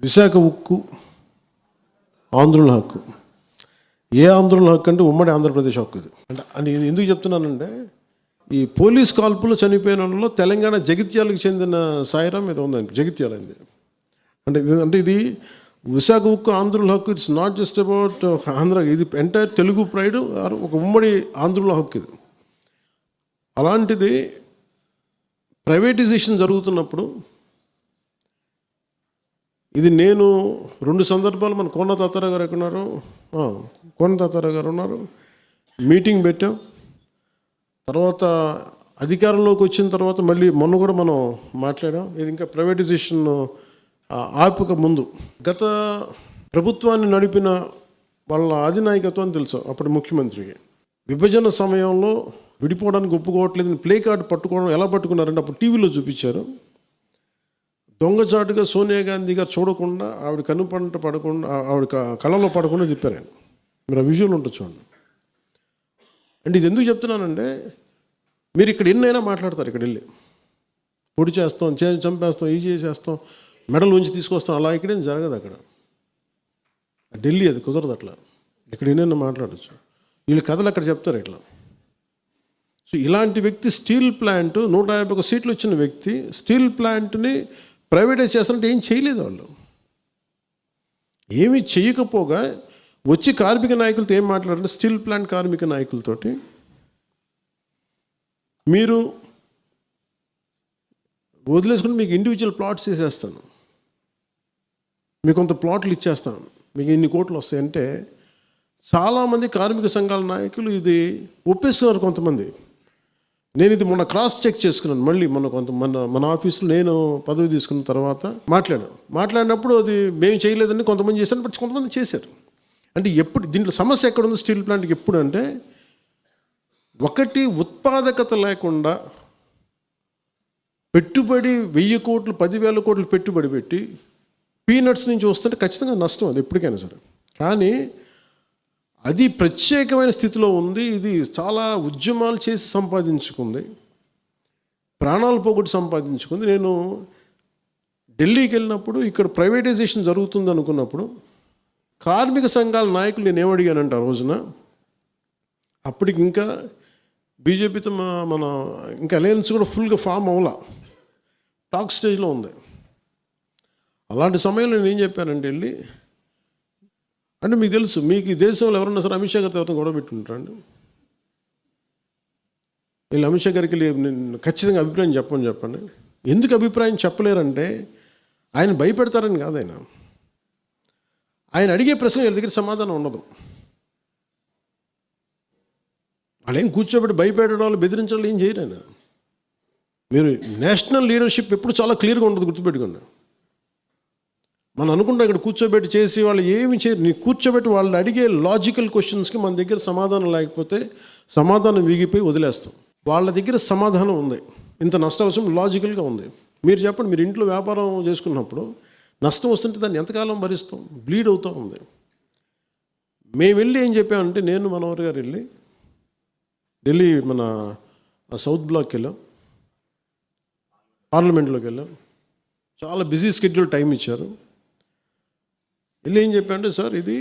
విశాఖ ఉక్కు ఆంధ్రుల హక్కు. ఏ ఆంధ్రుల హక్కు అంటే ఉమ్మడి ఆంధ్రప్రదేశ్ హక్కు ఇది. అంటే అని ఎందుకు చెప్తున్నానంటే ఈ పోలీస్ కాల్పులు చనిపోయిన వాళ్ళలో తెలంగాణ జగిత్యాలకు చెందిన సాయిరాం ఇది ఉందండి జగిత్యాల ఇది. అంటే ఇది అంటే ఇది విశాఖ ఉక్కు ఆంధ్రుల హక్కు it's not just about Andhra ఇది ఎంటైర్ తెలుగు ప్రైడ్ ఒక ఉమ్మడి ఆంధ్రుల హక్కు ఇది. అలాంటిది ప్రైవేటైజేషన్ జరుగుతున్నప్పుడు ఇది నేను రెండు సందర్భాలు మన కోన తాతారా గారు ఎక్కడున్నారు? కోన తాతారా గారు ఉన్నారు. మీటింగ్ పెట్టాం. తర్వాత అధికారంలోకి వచ్చిన తర్వాత మళ్ళీ మొన్న కూడా మనం మాట్లాడాం. ఇది ఇంకా ప్రైవేటైజేషన్ ఆపక ముందు. గత ప్రభుత్వాన్ని నడిపిన వాళ్ళ అధినాయకత్వం తెలుసు అప్పటి ముఖ్యమంత్రికి. విభజన సమయంలో విడిపోవడానికి ఒప్పుకోవట్లేదని ప్లే కార్డు పట్టుకోవడం ఎలా పట్టుకున్నారంటే అప్పుడు టీవీలో చూపించారు. దొంగచాటుగా సోనియా గాంధీ గారు చూడకుండా ఆవిడ కనుపంట పడకుండా ఆవిడ కళలో పడకుండా తిప్పారు ఆయన. మీరు ఆ విజువల్ ఉంటుంది చూడండి. అంటే ఇది ఎందుకు చెప్తున్నానంటే మీరు ఇక్కడ ఎన్నైనా మాట్లాడతారు ఇక్కడ వెళ్ళి. పొడి చేస్తాం చే చంపేస్తాం ఇది చేసేస్తాం మెడల్ ఉంచి తీసుకొస్తాం అలా ఇక్కడేం జరగదు అక్కడ. ఢిల్లీ అది కుదరదు అట్లా. ఇక్కడ ఎన్నైనా మాట్లాడచ్చు. వీళ్ళు కథలు అక్కడ చెప్తారు ఇట్లా. సో ఇలాంటి వ్యక్తి స్టీల్ ప్లాంట్ నూట యాభై ఒక సీట్లు వచ్చిన వ్యక్తి స్టీల్ ప్లాంట్ని ప్రైవేటైజ్ చేస్తారంటే ఏం చేయలేదు వాళ్ళు. ఏమి చేయకపోగా వచ్చి కార్మిక నాయకులతో ఏం మాట్లాడారు స్టీల్ ప్లాంట్ కార్మిక నాయకులతోటి మీరు వదిలేసుకుని మీకు ఇండివిజువల్ ప్లాట్స్ చేసేస్తాను. మీకు కొంత ప్లాట్లు ఇచ్చేస్తాను. మీకు ఇన్ని కోట్లు వస్తాయంటే చాలామంది కార్మిక సంఘాల నాయకులు ఇది ఒప్పేస్తున్నారు కొంతమంది. నేను ఇది మొన్న క్రాస్ చెక్ చేసుకున్నాను. మళ్ళీ మొన్న కొంత మన మన ఆఫీసులో నేను పదవి తీసుకున్న తర్వాత మాట్లాడాను. మాట్లాడినప్పుడు అది మేము చేయలేదని కొంతమంది చేశాను బట్ కొంతమంది చేశారు. అంటే ఎప్పుడు దీంట్లో సమస్య ఎక్కడ ఉంది స్టీల్ ప్లాంట్కి ఎప్పుడు అంటే ఒకటి ఉత్పాదకత లేకుండా పెట్టుబడి వెయ్యి కోట్లు పదివేల కోట్లు పెట్టుబడి పెట్టి పీనట్స్ నుంచి వస్తుంటే ఖచ్చితంగా నష్టం అది ఎప్పటికైనా సరే. కానీ అది ప్రత్యేకమైన స్థితిలో ఉంది. ఇది చాలా ఉద్యమాలు చేసి సంపాదించుకుంది. ప్రాణాలు పోగొట్టి సంపాదించుకుంది. నేను ఢిల్లీకి వెళ్ళినప్పుడు ఇక్కడ ప్రైవేటైజేషన్ జరుగుతుంది అనుకున్నప్పుడు కార్మిక సంఘాల నాయకులు నేను ఏమడిగానంటే ఆ రోజున అప్పటికి ఇంకా బీజేపీతో మా- మన ఇంకా అలయన్స్ కూడా ఫుల్గా ఫామ్ అవ్వాల టాక్ స్టేజ్లో ఉంది. అలాంటి సమయంలో నేను ఏం చెప్పానంటే వెళ్ళి అంటే మీకు తెలుసు మీకు ఈ దేశంలో ఎవరన్నా సరే అమిత్ షా గారి తర్వాత గొడవ పెట్టుకుంటారండి వీళ్ళు అమిత్ షా గారికి నేను ఖచ్చితంగా అభిప్రాయం చెప్పమని చెప్పండి. ఎందుకు అభిప్రాయం చెప్పలేరంటే ఆయన భయపెడతారని కాదు ఆయన. ఆయన అడిగే ప్రశ్న వీళ్ళ దగ్గర సమాధానం ఉండదు. వాళ్ళేం కూర్చోబెట్టి భయపెట్టడం వాళ్ళు బెదిరించడం ఏం చేయరు ఆయన. మీరు నేషనల్ లీడర్షిప్ ఎప్పుడు చాలా క్లియర్గా ఉంటుంది గుర్తుపెట్టుకున్నాను మనం అనుకుంటాం ఇక్కడ కూర్చోబెట్టి చేసి వాళ్ళు ఏమి చే నీ కూర్చోబెట్టి వాళ్ళు అడిగే లాజికల్ క్వశ్చన్స్కి మన దగ్గర సమాధానం లేకపోతే సమాధానం వీగిపోయి వదిలేస్తాం. వాళ్ళ దగ్గర సమాధానం ఉంది. ఇంత నష్టం నష్టవసరం లాజికల్గా ఉంది. మీరు చెప్పండి మీరు ఇంట్లో వ్యాపారం చేసుకున్నప్పుడు నష్టం వస్తుంటే దాన్ని ఎంతకాలం భరిస్తాం? బ్లీడ్ అవుతూ ఉంది. మేము వెళ్ళి ఏం చెప్పామంటే నేను మనోహర్ గారు వెళ్ళి ఢిల్లీ మన సౌత్ బ్లాక్కి వెళ్ళాం. పార్లమెంట్లోకి వెళ్ళాం. చాలా బిజీ స్కెడ్యూల్ టైం ఇచ్చారు. వెళ్ళి ఏం చెప్పారంటే సార్ ఇది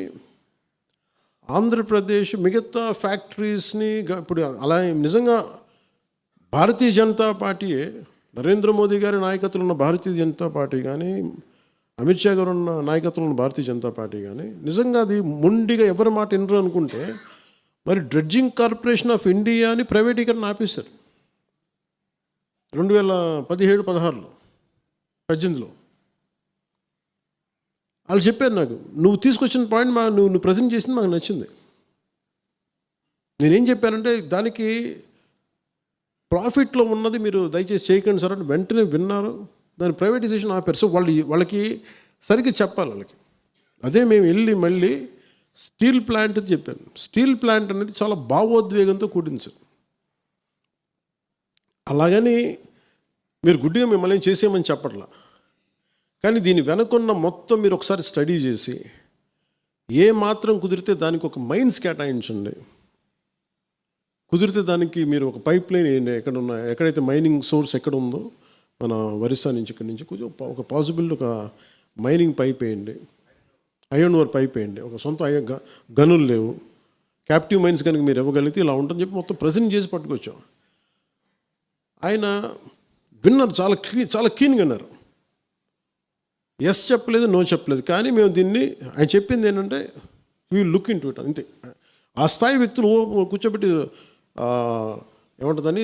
ఆంధ్రప్రదేశ్ మిగతా ఫ్యాక్టరీస్ని ఇప్పుడు అలా నిజంగా భారతీయ జనతా పార్టీయే నరేంద్ర మోదీ గారి నాయకత్వం ఉన్న భారతీయ జనతా పార్టీ కానీ అమిత్ షా గారు ఉన్న నాయకత్వంలో ఉన్న భారతీయ జనతా పార్టీ కానీ నిజంగా అది మొండిగా ఎవరి మాట వినరు అనుకుంటే మరి డ్రెడ్జింగ్ కార్పొరేషన్ ఆఫ్ ఇండియాని ప్రైవేటీకరణ ఆపేశారు. రెండు వేల పదిహేడు పదహారులో పద్దెనిమిదిలో. వాళ్ళు చెప్పారు నాకు నువ్వు తీసుకొచ్చిన పాయింట్ మా నువ్వు నువ్వు ప్రజెంట్ చేసింది మాకు నచ్చింది. నేనేం చెప్పానంటే దానికి ప్రాఫిట్లో ఉన్నది మీరు దయచేసి చేయకండి సార్ అని వెంటనే విన్నారు. దాని ప్రైవేటైజేషన్ ఆపారు. సో వాళ్ళు వాళ్ళకి సరిగ్గా చెప్పాలి వాళ్ళకి. అదే మేము వెళ్ళి మళ్ళీ స్టీల్ ప్లాంట్ అని చెప్పాను. స్టీల్ ప్లాంట్ అనేది చాలా భావోద్వేగంతో కూడింది సార్. అలాగని మీరు గుడ్డిగా మిమ్మల్ని చేసేయమని చెప్పట్లా. కానీ దీని వెనకున్న మొత్తం మీరు ఒకసారి స్టడీ చేసి ఏ మాత్రం కుదిరితే దానికి ఒక మైన్స్ కేటాయించండి. కుదిరితే దానికి మీరు ఒక పైప్ లైన్ వేయండి. ఎక్కడ ఉన్న ఎక్కడైతే మైనింగ్ సోర్స్ ఎక్కడ ఉందో మన ఒరిస్సా నుంచి ఇక్కడి నుంచి కొంచెం ఒక పాసిబుల్ ఒక మైనింగ్ పైప్ వేయండి. ఐరన్ ఓర్ పైప్ వేయండి. ఒక సొంత అయ్యో గ- గనులు లేవు. క్యాప్టివ్ మైన్స్ కనుక మీరు ఇవ్వగలిగితే ఇలా ఉంటుందని చెప్పి మొత్తం ప్రజెంట్ చేసి పట్టుకొచ్చాం. ఆయన విన్నారు చాలా క్లీ చాలా క్లీన్గా విన్నారు. ఎస్ చెప్పలేదు నో చెప్పలేదు. కానీ మేము దీన్ని ఆయన చెప్పింది ఏంటంటే we look into it అంతే. ఆ స్థాయి వ్యక్తులు కూర్చోబెట్టి ఆ, ఏముంటుందని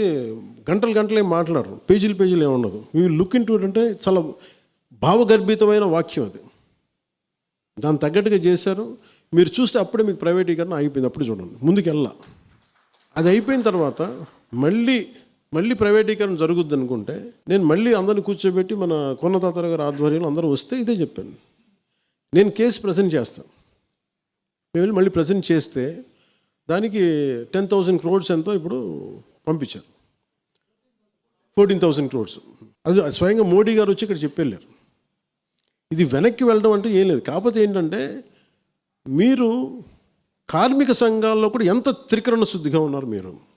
గంటలు గంటలు ఏం మాట్లాడరు. పేజీలు పేజీలు ఏముండదు. We look into it అంటే చాలా భావగర్భితమైన వాక్యం అది. దాని తగ్గట్టుగా చేశారు. మీరు చూస్తే అప్పుడే మీకు ప్రైవేటీకరణ అయిపోయింది. అప్పుడు చూడండి. ముందుకు వెళ్ళా అది అయిపోయిన తర్వాత మళ్ళీ మళ్ళీ ప్రైవేటీకరణ జరుగుద్ది అనుకుంటే నేను మళ్ళీ అందరిని కూర్చోబెట్టి మన కొన్నతాతర గారి ఆధ్వర్యంలో అందరూ వస్తే ఇదే చెప్పాను. నేను కేసు ప్రజెంట్ చేస్తాను. మేము వెళ్ళి మళ్ళీ ప్రజెంట్ చేస్తే దానికి టెన్ థౌజండ్ క్రోడ్స్ ఎంతో ఇప్పుడు పంపించారు. Fourteen thousand crores. అది స్వయంగా మోడీ గారు వచ్చి ఇక్కడ చెప్పెళ్ళారు ఇది వెనక్కి వెళ్ళడం అంటే ఏం లేదు. కాకపోతే ఏంటంటే మీరు కార్మిక సంఘాల్లో కూడా ఎంత త్రికరణ శుద్ధిగా ఉన్నారు మీరు?